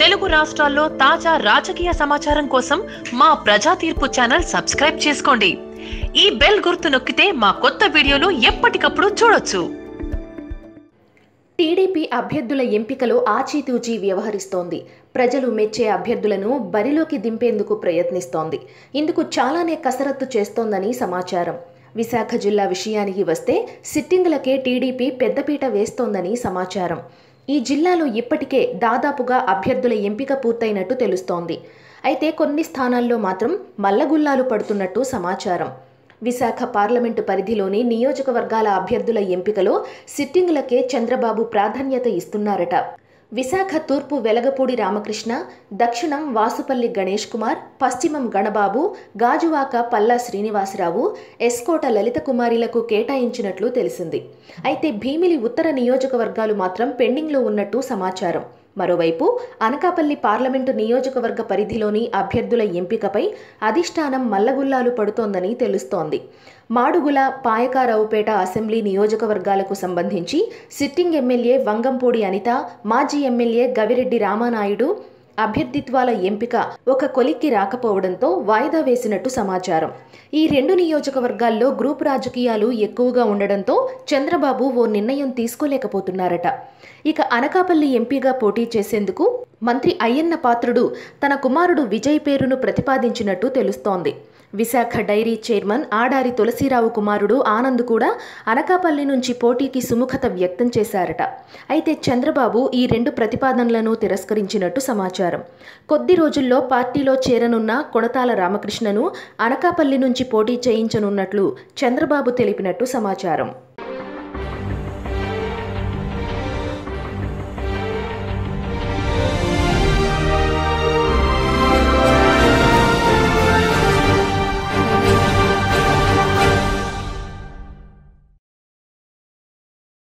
తెలుగు రాష్ట్రాల్లో తాజా రాజకీయ సమాచారం కోసం మా ప్రజా తీర్పు ఛానల్ సబ్స్క్రైబ్ చేసుకోండి. ఈ బెల్ గుర్తు నొక్కితే మా కొత్త వీడియోలు ఎప్పటికప్పుడు చూడొచ్చు. టీడీపీ అభ్యర్థుల ఎంపికలో ఆచితూచి వ్యవహరిస్తోంది. ప్రజలు మెచ్చే అభ్యర్థులను బరిలోకి దింపేందుకు ప్రయత్నిస్తోంది. ఇందుకు చాలానే కసరత్తు చేస్తోందని సమాచారం. విశాఖ జిల్లా విషయానికి వస్తే సిట్టింగులకే టీడీపీ పెద్దపీట వేస్తోందని సమాచారం. ఈ జిల్లాలో ఇప్పటికే దాదాపుగా అభ్యర్థుల ఎంపిక పూర్తయినట్టు తెలుస్తోంది. అయితే కొన్ని స్థానాల్లో మాత్రం మల్లగుల్లాలు పడుతున్నట్టు సమాచారం. విశాఖ పార్లమెంటు పరిధిలోని నియోజకవర్గాల అభ్యర్థుల ఎంపికలో సిట్టింగులకే చంద్రబాబు ప్రాధాన్యత ఇస్తున్నారట. విశాఖ తూర్పు వెలగపూడి రామకృష్ణ దక్షిణం వాసుపల్లి గణేష్ కుమార్ పశ్చిమం గణబాబు గాజువాక పల్లా శ్రీనివాసరావు ఎస్కోట లలిత కుమారిలకు కేటాయించినట్లు తెలిసింది. అయితే భీమిలి ఉత్తర నియోజకవర్గాలు మాత్రం పెండింగ్లో ఉన్నట్టు సమాచారం. మరోవైపు అనకాపల్లి పార్లమెంటు నియోజకవర్గ పరిధిలోని అభ్యర్థుల ఎంపికపై అధిష్టానం మల్లగుల్లాలు పడుతోందని తెలుస్తోంది. మాడుగుల పాయకారావుపేట అసెంబ్లీ నియోజకవర్గాలకు సంబంధించి సిట్టింగ్ ఎమ్మెల్యే వంగంపూడి అనిత మాజీ ఎమ్మెల్యే గవిరెడ్డి రామానాయుడు అభ్యర్థిత్వాల ఎంపిక ఒక కొలిక్కి రాకపోవడంతో వాయిదా వేసినట్టు సమాచారం. ఈ రెండు నియోజకవర్గాల్లో గ్రూప్ రాజకీయాలు ఎక్కువగా ఉండడంతో చంద్రబాబు ఓ నిర్ణయం తీసుకోలేకపోతున్నారట. ఇక అనకాపల్లి ఎంపీగా పోటీ చేసేందుకు మంత్రి అయ్యన్న పాత్రుడు తన కుమారుడు విజయ్ పేరును ప్రతిపాదించినట్టు తెలుస్తోంది. విశాఖ డైరీ చైర్మన్ ఆడారి తులసీరావు కుమారుడు ఆనంద్ కూడా అనకాపల్లి నుంచి పోటీకి సుముఖత వ్యక్తం చేశారట. అయితే చంద్రబాబు ఈ రెండు ప్రతిపాదనలను తిరస్కరించినట్టు సమాచారం. కొద్ది రోజుల్లో పార్టీలో చేరనున్న కొణతాల రామకృష్ణను అనకాపల్లి నుంచి పోటీ చేయించనున్నట్లు చంద్రబాబు తెలిపినట్టు సమాచారం.